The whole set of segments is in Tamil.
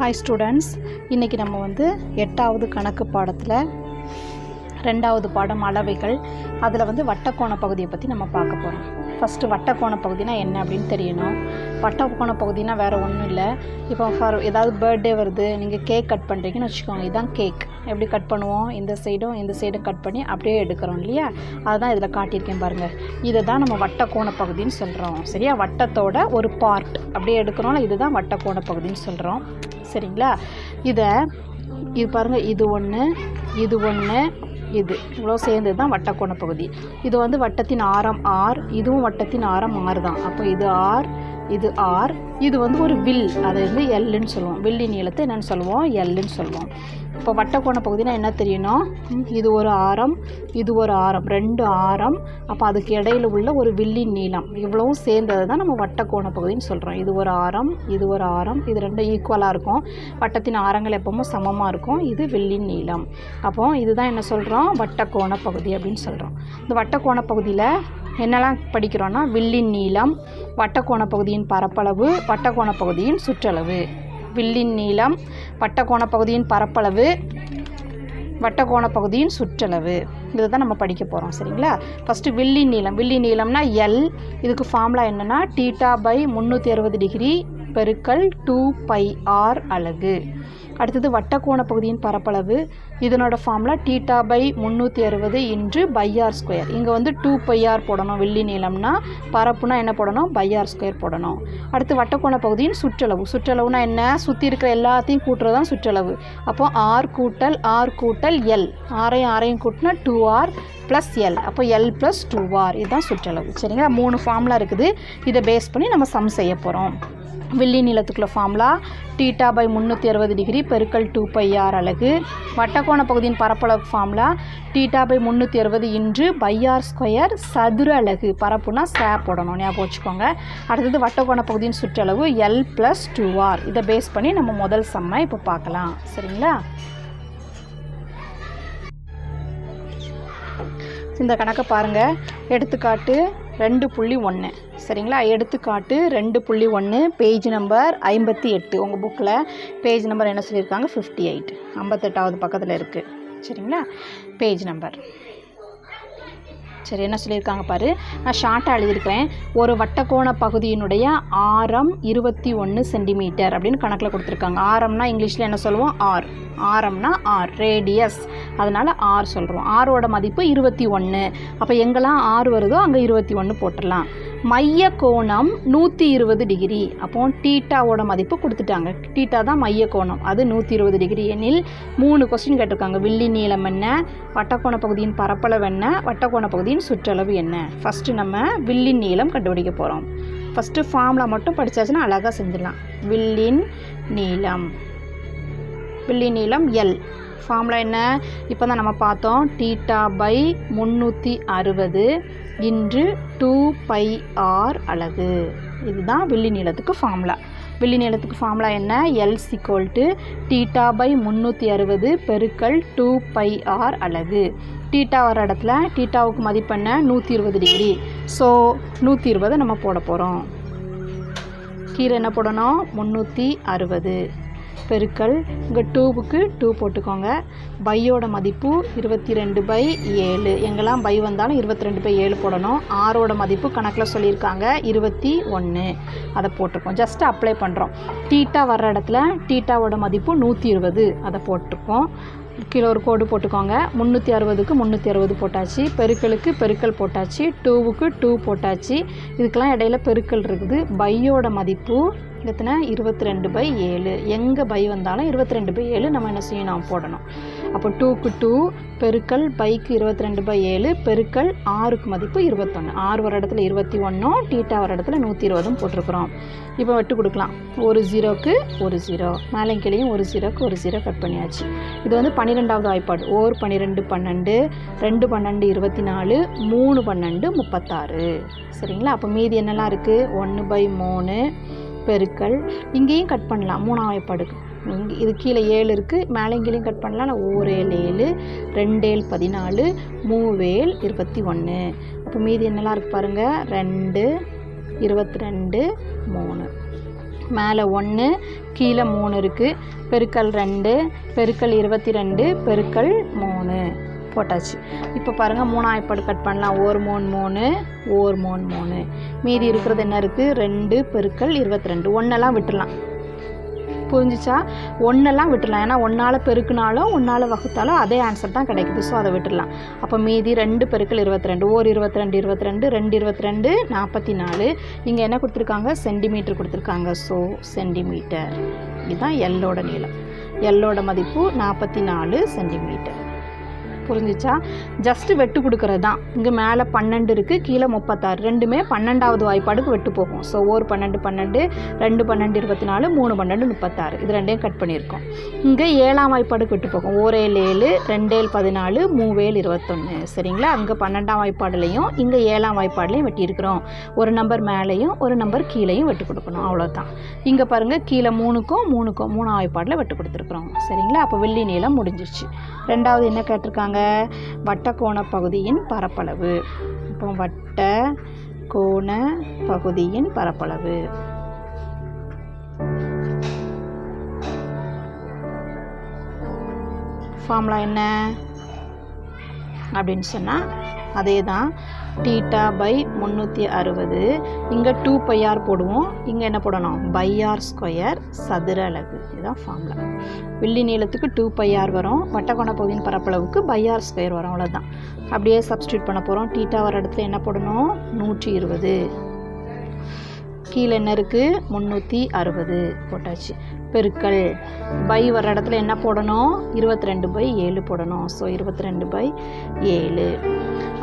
ஹாய் ஸ்டூடெண்ட்ஸ் இன்றைக்கி நம்ம வந்து எட்டாவது கணக்கு பாடத்தில் ரெண்டாவது பாடம் அளவைகள். அதில் வந்து வட்டக்கோண பகுதியை பற்றி நம்ம பார்க்க போகிறோம் ஃபஸ்ட்டு வட்டக்கோண பகுதினா என்ன அப்படின்னு தெரியணும். வட்டக்கோண பகுதினா வேறு ஒன்றும் இல்லை. இப்போ ஃபார் ஏதாவது பர்த்டே வருது நீங்கள் கேக் கட் பண்ணுறீங்கன்னு வச்சுக்கோங்க. இதுதான் கேக் எப்படி கட் பண்ணுவோம்? இந்த சைடும் இந்த சைடும் கட் பண்ணி அப்படியே எடுக்கிறோம் இல்லையா? அதுதான் இதில் காட்டியிருக்கேன் பாருங்கள் இதை தான் நம்ம வட்டக்கோண பகுதின்னு சொல்கிறோம் சரியா? வட்டத்தோட ஒரு பார்ட் அப்படியே எடுக்கிறோம்ல இதுதான் வட்டக்கோண பகுதின்னு சொல்கிறோம் சரிங்களா? இதை இது பாருங்கள் இது ஒன்று இது ஒன்று இது இவ்வளோ சேர்ந்தது தான் வட்டக்கோண பகுதி. இது வந்து வட்டத்தின் ஆரம் ஆர் இதுவும் வட்டத்தின் ஆரம் ஆறு தான். அப்போ இது ஆர் இது ஆர் இது வந்து ஒரு வில். அதை வந்து எல்லுன்னு சொல்லுவோம். வில்லி நீளத்தை என்னென்னு சொல்லுவோம்? எல்லுன்னு சொல்லுவோம். இப்போ வட்டக்கோண பகுதினா என்ன தெரியணும் இது ஒரு ஆரம் இது ஒரு ஆரம் ரெண்டு ஆரம். அப்போ அதுக்கு இடையில உள்ள ஒரு வில்லின் நீளம். இவ்வளவும் சேர்ந்தது தான் நம்ம வட்டக்கோண பகுதின்னு சொல்கிறோம் இது ஒரு ஆரம் இது ஒரு ஆரம் இது ரெண்டும் ஈக்குவலாக இருக்கும். வட்டத்தின் ஆரங்கள் எப்பவும் சமமாக இருக்கும். இது வில்லின் நீளம். அப்போ இதுதான் என்ன சொல்கிறோம் வட்டக்கோண பகுதி அப்படின்னு சொல்கிறோம் இந்த வட்டக்கோண பகுதியில் என்னெல்லாம் படிக்கிறோன்னா வில்லின் நீளம் வட்டக்கோண பகுதியின் பரப்பளவு வட்டக்கோண பகுதியின் சுற்றளவு. வில்லின் நீளம் வட்டக்கோண பகுதியின் பரப்பளவு வட்டக்கோண பகுதியின் சுற்றளவு. இதை தான் நம்ம படிக்க போகிறோம் சரிங்களா? ஃபஸ்ட்டு வில்லி நீளம். வில்லி நீளம்னா எல் இதுக்கு ஃபார்முலா என்னென்னா டீட்டா பை முந்நூற்றி அறுபது டிகிரி பெருக்கல் டூ பை ஆர் அலகு. அடுத்தது வட்டக்கோண பகுதியின் பரப்பளவு. இதனோட ஃபார்முலா டீட்டா பை முந்நூற்றி அறுபது இன்று பையார் ஸ்கொயர் இங்கே வந்து டூ பையார் போடணும் வெள்ளி நீளம்னா. பரப்புனா என்ன போடணும்? பையார் ஸ்கொயர் போடணும். அடுத்து வட்டக்கோண பகுதியின் சுற்றளவு. சுற்றளவுனா என்ன? சுற்றி இருக்கிற எல்லாத்தையும் கூட்டுறது தான் சுற்றளவு. அப்போ ஆர் கூட்டல் ஆர் கூட்டல் எல் ஆரையும் ஆரையும் கூட்டினா டூ ஆர் ப்ளஸ் எல் அப்போ எல் ப்ளஸ் டூ ஆர் இதுதான் சுற்றளவு. சரிங்களா? மூணு ஃபார்முலா இருக்குது. இதை பேஸ் பண்ணி நம்ம சம் செய்ய போகிறோம் வெள்ளி நீளத்துக்குள்ள ஃபார்முலா டீட்டா பை முந்நூற்றி அறுபது டிகிரி பெருக்கல் டூ பை ஆர் அலகு. வட்டக்கோண பகுதியின் பரப்பளவு ஃபார்முலா டீட்டா பை முந்நூற்றி அறுபது இன்று பை ஆர் ஸ்கொயர் சதுர அலகு. பரப்புனா சே போடணும். ஞாபகம் வச்சுக்கோங்க. அடுத்தது வட்டக்கோண பகுதியின் சுற்றளவு எல் ப்ளஸ் டூ ஆர் இதை பேஸ் பண்ணி நம்ம முதல் செம்மை இப்போ பார்க்கலாம். சரிங்களா? இந்த கணக்கை பாருங்கள் எடுத்துக்காட்டு ரெண்டு புள்ளி ஒன்று சரிங்களா? எடுத்துக்காட்டு ரெண்டு புள்ளி ஒன்று பேஜ் நம்பர் ஐம்பத்தி எட்டு உங்கள் புக்கில் பேஜ் நம்பர் என்ன சொல்லியிருக்காங்க? ஃபிஃப்டி எயிட் ஐம்பத்தெட்டாவது பக்கத்தில் இருக்குது சரிங்களா? பேஜ் நம்பர் சரி என்ன சொல்லியிருக்காங்க பாரு? நான் ஷார்ட்டாக எழுதியிருக்கிறேன். ஒரு வட்டக்கோண பகுதியினுடைய ஆரம் இருபத்தி ஒன்று சென்டிமீட்டர் அப்படின்னு கணக்கில் கொடுத்துருக்காங்க. ஆரம்னா இங்கிலீஷில் என்ன சொல்லுவோம்? ஆர் ஆரம்னா ஆர் ரேடியஸ் அதனால் ஆர் சொல்கிறோம் ஆரோட மதிப்பு இருபத்தி ஒன்று அப்போ எங்கெல்லாம் ஆறு வருதோ அங்கே இருபத்தி ஒன்று போட்டுடலாம். மைய கோணம் நூற்றி இருபது டிகிரி. அப்போ டீட்டாவோட மதிப்பு கொடுத்துட்டாங்க. டீட்டா தான் மைய கோணம் அது நூற்றி இருபது டிகிரி. எனில் மூணு கொஸ்டின் கேட்டிருக்காங்க. வில்லி நீளம் என்ன? வட்டக்கோண பகுதியின் பரப்பளவு என்ன? வட்டக்கோண பகுதியின் சுற்றளவு என்ன? ஃபஸ்ட்டு நம்ம வில்லின் நீளம் கண்டுபிடிக்க போகிறோம் ஃபஸ்ட்டு ஃபார்முலா மட்டும் படித்தாச்சுன்னா அழகாக செஞ்சிடலாம். வில்லின் நீளம். வில்லின் நீளம் எல் ஃபார்முலா என்ன? இப்போ தான் நம்ம பார்த்தோம். டீட்டா பை முந்நூற்றி அறுபது. இன்று டூ பை ஆர் அலகு. இதுதான் வெள்ளி நீளத்துக்கு ஃபார்முலா வெள்ளி நீளத்துக்கு ஃபார்முலா என்ன? L equal to theta by முந்நூற்றி அறுபது பெருக்கல் டூ பை ஆர் அலகு. டீட்டா வர இடத்துல டீட்டாவுக்கு மதிப்பெண்ண நூற்றி இருபது டிகிரி ஸோ நூற்றி இருபது நம்ம போட போகிறோம் கீழே என்ன போடணும்? முந்நூற்றி அறுபது. பெருக்கல். இங்கே டூவுக்கு டூ போட்டுக்கோங்க. பையோட மதிப்பு இருபத்தி ரெண்டு பை ஏழு. எங்கெல்லாம் பை வந்தாலும் இருபத்தி ரெண்டு பை ஏழு போடணும். ஆரோட மதிப்பு கணக்கில் சொல்லியிருக்காங்க. இருபத்தி ஒன்று அதை போட்டிருக்கோம் ஜஸ்ட் அப்ளை பண்ணுறோம் டீட்டா வர்ற இடத்துல டீட்டாவோட மதிப்பு நூற்றி இருபது. அதை போட்டிருக்கோம் கீழே ஒரு கோடு போட்டுக்கோங்க. முந்நூற்றி அறுபதுக்கு முந்நூற்றி அறுபது போட்டாச்சு. பெருக்கலுக்கு பெருக்கல் போட்டாச்சு. டூவுக்கு டூ போட்டாச்சு. இதுக்கெல்லாம் இடையில பெருக்கல் இருக்குது. பையோட மதிப்பு எத்தனை? இருபத்தி ரெண்டு பை ஏழு. எங்கே பை வந்தாலும் இருபத்தி ரெண்டு பை ஏழு நம்ம என்ன செய்யணும்? போடணும். அப்போ டூக்கு டூ பெருக்கல் பைக்கு இருபத்தி ரெண்டு பை ஏழு பெருக்கல் ஆறுக்கு மதிப்பு இருபத்தொன்று ஆறு வர இடத்துல இருபத்தி ஒன்றும் டீட்டா வர இடத்துல நூற்றி இருபதும் போட்டிருக்கிறோம். இப்போ வெட்டு கொடுக்கலாம். ஒரு ஜீரோக்கு ஒரு ஜீரோ. மேலங்கிளையும் ஒரு ஜீரோக்கு ஒரு ஜீரோ கட் பண்ணியாச்சு. இது வந்து பன்னிரெண்டாவது வாய்ப்பாடு. ஓர் பன்னிரெண்டு பன்னெண்டு ரெண்டு பன்னெண்டு இருபத்தி நாலு மூணு பன்னெண்டு முப்பத்தாறு. சரிங்களா? அப்போ மீதி என்னெல்லாம் இருக்குது ஒன்று பை மூணு பெருக்கல். இங்கேயும் கட் பண்ணலாம். மூணாம் வாய்ப்பாடுக்கு. இது கீழே ஏழு இருக்குது மேலே கீழே கட் பண்ணலாம். நான் ஓரேழு ஏழு ரெண்டேழு பதினாலு மூவேல் இருபத்தி ஒன்று அப்போ மீதி என்னெல்லாம் இருக்குது பாருங்கள் ரெண்டு இருபத்தி ரெண்டு மூணு. மேலே ஒன்று கீழே மூணு இருக்குது பெருக்கல் ரெண்டு பெருக்கல் இருபத்தி ரெண்டு பெருக்கல் மூணு. போட்டாச்சு. இப்போ பாருங்கள் மூணாயிரப்பாடு கட் பண்ணலாம். ஓர் மூணு மூணு ஓர் மூணு மூணு. மீதி இருக்கிறது என்ன இருக்குது ரெண்டு பெருக்கல் இருபத்தி ரெண்டு. ஒன்றெல்லாம் விட்டுடலாம். புரிஞ்சிச்சா ஒன்றெல்லாம் விட்டுடலாம். ஏன்னா ஒன்றால் பெருக்குனாலும் ஒன்றால் வகுத்தாலும் அதே ஆன்சர் தான் கிடைக்குது. ஸோ அதை விட்டுடலாம். அப்போ மீதி ரெண்டு பெருக்கள் இருபத்தி ரெண்டு ஓர் இருபத்தி ரெண்டு இருபத்தி ரெண்டு ரெண்டு இருபத்தி ரெண்டு நாற்பத்தி நாலு இங்கே என்ன கொடுத்துருக்காங்க? சென்டிமீட்டர் கொடுத்துருக்காங்க. So centimetre. இதுதான் எல்லோட நீளம். எல்லோட மதிப்பு நாற்பத்தி நாலு சென்டிமீட்டர். புரிஞ்சிச்சா? ஜஸ்ட்டு வெட்டு கொடுக்கறது தான் இங்கே மேலே பன்னெண்டு இருக்குது கீழே முப்பத்தாறு. ரெண்டுமே பன்னெண்டாவது வாய்ப்பாடுக்கு வெட்டு போகும். ஸோ ஒரு பன்னெண்டு பன்னெண்டு ரெண்டு பன்னெண்டு இருபத்தி நாலு மூணு பன்னெண்டு முப்பத்தாறு. இது ரெண்டையும் கட் பண்ணியிருக்கோம். இங்கே ஏழாம் வாய்ப்பாடுக்கு வெட்டு போகும். ஓரேல் ஏழு ரெண்டேல் பதினாலு மூவேல் இருபத்தொன்று சரிங்களா? அங்கே பன்னெண்டாம் வாய்ப்பாடுலையும் இங்கே ஏழாம் வாய்ப்பாடுலையும் வெட்டியிருக்கிறோம். ஒரு நம்பர் மேலேயும் ஒரு நம்பர் கீழேயும் வெட்டு கொடுக்கணும். அவ்வளோதான் இங்கே பாருங்கள் கீழே மூணுக்கும் மூணுக்கும் மூணாம் வாய்ப்பாடில் வெட்டு கொடுத்துருக்குறோம். சரிங்களா? அப்போ வெள்ளி நீளம் முடிஞ்சிருச்சு. ரெண்டாவது என்ன கேட்டிருக்காங்க? வட்டக்கோண பகுதியின் பரப்பளவு. இப்போ வட்ட கோண பகுதியின் பரப்பளவு. ஃபார்முலா என்ன? அப்படின்னு சொன்னால் அதே தான் டீட்டா பை முந்நூற்றி அறுபது. இங்கே டூ பையார் போடுவோம். இங்கே என்ன போடணும்? பையார் ஸ்கொயர் சதுர அலகு. இதுதான் ஃபார்முலா வெள்ளி நீளத்துக்கு டூ பையார் வரும். வட்டக்கோண பகுதியின் பரப்பளவுக்கு பையார் ஸ்கொயர் வரும். அவ்வளோதான் அப்படியே சப்ஸ்டியூட் பண்ண போகிறோம் டீட்டா வர இடத்துல என்ன போடணும்? நூற்றி இருபது. கீழே என்ன இருக்குது முந்நூற்றி அறுபது. போட்டாச்சு. பெருக்கல். பை வர இடத்துல என்ன போடணும்? இருபத்தி ரெண்டு பை ஏழு போடணும். ஸோ இருபத்தி ரெண்டு பை ஏழு.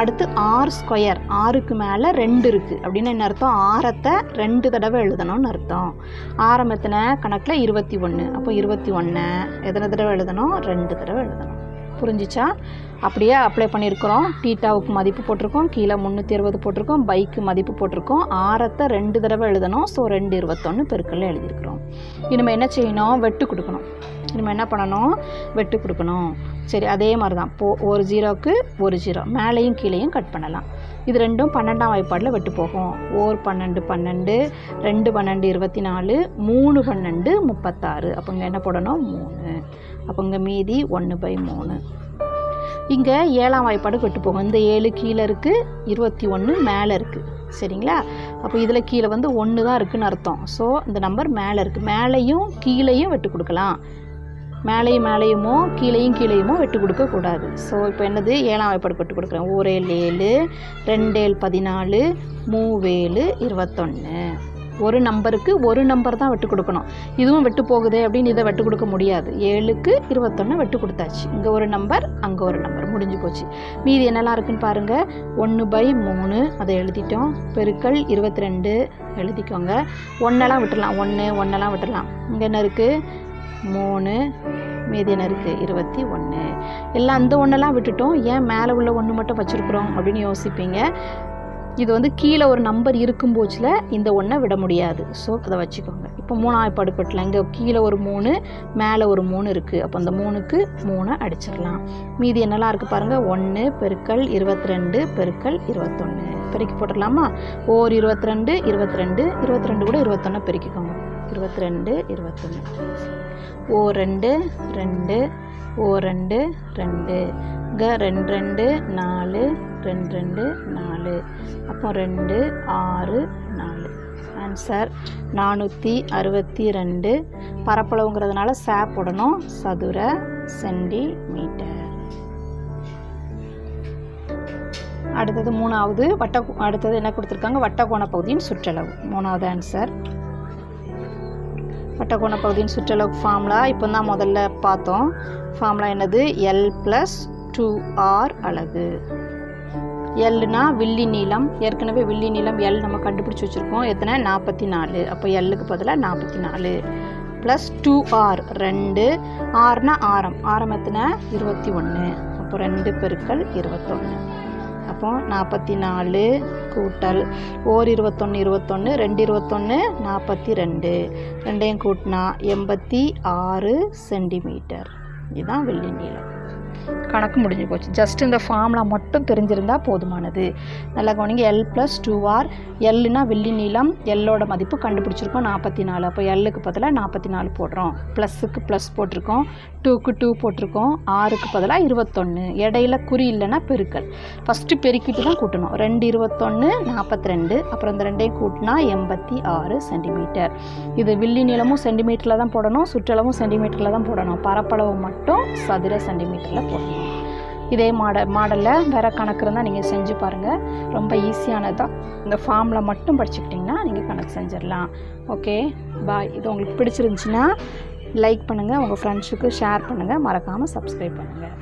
அடுத்து ஆறு ஸ்கொயர் ஆறுக்கு மேலே ரெண்டு இருக்குது அப்படின்னு என்ன அர்த்தம்? ஆரத்தை ரெண்டு தடவை எழுதணும்னு அர்த்தம். ஆரம்பத்தின கணக்கில் இருபத்தி ஒன்று அப்போ இருபத்தி ஒன்று எத்தனை தடவை எழுதணும்? ரெண்டு தடவை எழுதணும். புரிஞ்சிச்சா? அப்படியே அப்ளை பண்ணியிருக்கிறோம். டீட்டாவுக்கு மதிப்பு போட்டிருக்கோம். கீழே முந்நூற்றி இருபது போட்டிருக்கோம். பைக்கு மதிப்பு போட்டிருக்கோம். ஆரத்தை ரெண்டு தடவை எழுதணும். ஸோ ரெண்டு இருபத்தொன்று பெருக்கல்ல எழுதியிருக்கிறோம். இனிமேல் என்ன செய்யணும்? வெட்டு கொடுக்கணும். நம்ம என்ன பண்ணணும்? வெட்டு கொடுக்கணும். சரி அதே மாதிரி தான் போ ஒரு ஜீரோவுக்கு ஒரு ஜீரோ. மேலேயும் கீழேயும் கட் பண்ணலாம். இது ரெண்டும் பன்னெண்டாம் வாய்ப்பாடில் வெட்டு போகும். ஓர் பன்னெண்டு பன்னெண்டு ரெண்டு பன்னெண்டு இருபத்தி நாலு மூணு பன்னெண்டு முப்பத்தாறு. அப்போ இங்கே என்ன போடணும்? மூணு. அப்போ இங்கே மீதி ஒன்று பை மூணு. இங்கே ஏழாம் வாய்ப்பாடு வெட்டு போகும். இந்த ஏழு கீழே இருக்குது இருபத்தி ஒன்று மேலே இருக்குது சரிங்களா? அப்போ இதில் கீழே வந்து ஒன்று தான் இருக்குதுன்னு அர்த்தம். ஸோ இந்த நம்பர் மேலே இருக்குது மேலேயும் கீழேயும் வெட்டு கொடுக்கலாம். மேலேயும் மேலேயுமோ கீழேயும் கீழேயுமோ வெட்டு கொடுக்கக்கூடாது ஸோ இப்போ என்னது? ஏழாம் வாய்ப்பாடு வெட்டு கொடுக்குறேன். ஓரேல் ஏழு ரெண்டேல் பதினாலு மூவேழு இருபத்தொன்று ஒரு நம்பருக்கு ஒரு நம்பர் தான் வெட்டு கொடுக்கணும். இதுவும் வெட்டு போகுது அப்படின்னு இதை வெட்டு கொடுக்க முடியாது. ஏழுக்கு இருபத்தொன்று வெட்டு கொடுத்தாச்சு. இங்கே ஒரு நம்பர் அங்கே ஒரு நம்பர். முடிஞ்சு போச்சு. மீதி என்னெல்லாம் இருக்குன்னு பாருங்கள் ஒன்று பை மூணு. அதை எழுதிட்டோம். பெருக்கல் இருபத்தி ரெண்டு. எழுதிக்கோங்க. ஒன்றெல்லாம் விட்டுடலாம். ஒன்று ஒன்றெல்லாம் விட்டுடலாம். இங்கே என்ன இருக்குது மூணு மீதி என்ன இருக்குது இருபத்தி ஒன்று எல்லாம் அந்த ஒன்றெல்லாம் விட்டுட்டோம். ஏன் மேலே உள்ள ஒன்று மட்டும் வச்சுருக்குறோம் அப்படின்னு யோசிப்பீங்க. இது வந்து கீழே ஒரு நம்பர் இருக்கும் போச்சில் இந்த ஒன்றை விட முடியாது. ஸோ அதை வச்சுக்கோங்க. இப்போ மூணாவது படுக்கட்டில் இங்கே கீழே ஒரு மூணு மேலே ஒரு மூணு இருக்குது அப்போ அந்த மூணுக்கு மூணை அடிச்சிடலாம். மீதி என்னெல்லாம் இருக்குது பாருங்கள் ஒன்று பெருக்கல் இருபத்தி ரெண்டு பெருக்கல் இருபத்தொன்று பெருக்கி போட்டுடலாமா? ஓர் இருபத்தி ரெண்டு இருபத்தி ரெண்டு இருபத்தி ரெண்டு கூட இருபத்தொன்று பெருக்கிக்கோங்க. இருபத்தி ரெண்டு இருபத்தொன்று ஓ ரெண்டு ரெண்டு ஓ ரெண்டு ரெண்டு. க ரெண்டு ரெண்டு நாலு ரெண்டு ரெண்டு நாலு. அப்போ ரெண்டு ஆறு நாலு. ஆன்சர் நானூற்றி அறுபத்தி ரெண்டு. பரப்பளவுங்கிறதுனால சே போடணும். சதுர சென்டிமீட்டர் அடுத்தது மூணாவது வட்ட அடுத்தது என்ன கொடுத்துருக்காங்க? வட்டக்கோண பகுதியின் சுற்றளவு. மூணாவது ஆன்சர் வட்டக்கோண பகுதியின் சுற்றளவு ஃபார்முலா இப்போ தான் முதல்ல பார்த்தோம். ஃபார்முலா என்னது? எல் ப்ளஸ் டூ ஆர் அழகு எல்லுனா வில்லி நீளம். ஏற்கனவே வில்லி நீளம் எல் நம்ம கண்டுபிடிச்சி வச்சுருக்கோம். எத்தனை? நாற்பத்தி நாலு அப்போ எல்லுக்கு பதிலாக நாற்பத்தி நாலு ப்ளஸ் டூ ஆர் ரெண்டு. ஆர்னா ஆரம். ஆரம் எத்தனை? இருபத்தி ஒன்று அப்போ ரெண்டு பெருக்கள் இருபத்தொன்று இருக்கும். நாற்பத்தி நாலு கூட்டல் ஓர் இருபத்தொன்று இருபத்தொன்று ரெண்டு இருபத்தொன்று நாற்பத்தி ரெண்டு ரெண்டையும் கூட்டினா எண்பத்தி ஆறு சென்டிமீட்டர். இதுதான் வெள்ளி நீளம். கணக்கு முடிஞ்சு போச்சு. ஜஸ்ட் இந்த ஃபார்முலா மட்டும் தெரிஞ்சிருந்தால் போதுமானது. நல்லா கவனிங்க எல் ப்ளஸ் டூ ஆர் எல்லுனா வெள்ளி நீளம் எல்லோட மதிப்பு கண்டுபிடிச்சிருக்கோம் நாற்பத்தி நாலு அப்போ எல்லுக்கு பதிலாக நாற்பத்தி நாலு போடுறோம். ப்ளஸ்ஸுக்கு ப்ளஸ் போட்டிருக்கோம். டூக்கு டூ போட்டிருக்கோம். ஆறுக்கு பதிலாக இருபத்தொன்று இடையில குறி இல்லைன்னா பெருக்கல். ஃபஸ்ட்டு பெருக்கிட்டு தான் கூட்டணும். ரெண்டு இருபத்தொன்று நாற்பத்தி ரெண்டு அப்புறம் இந்த ரெண்டையும் கூட்டினா எண்பத்தி ஆறு சென்டிமீட்டர் இது வில்லி நீளமும் சென்டிமீட்டரில் தான் போடணும். சுற்றளவும் சென்டிமீட்டரில் தான் போடணும். பரப்பளவு மட்டும் சதுர சென்டிமீட்டரில் போடணும் இதே மாடல் மாடலில் வேறு கணக்கு இருந்தால் நீங்கள் செஞ்சு பாருங்கள் ரொம்ப ஈஸியானது. தான் இந்த ஃபார்மில் மட்டும் படிச்சுக்கிட்டிங்கன்னா நீங்கள் கணக்கு செஞ்சிடலாம். ஓகே? பாய். இது உங்களுக்கு பிடிச்சிருந்துச்சின்னா லைக் பண்ணுங்கள் உங்கள் ஃப்ரெண்ட்ஸுக்கு ஷேர் பண்ணுங்கள் மறக்காமல் சப்ஸ்கிரைப் பண்ணுங்கள்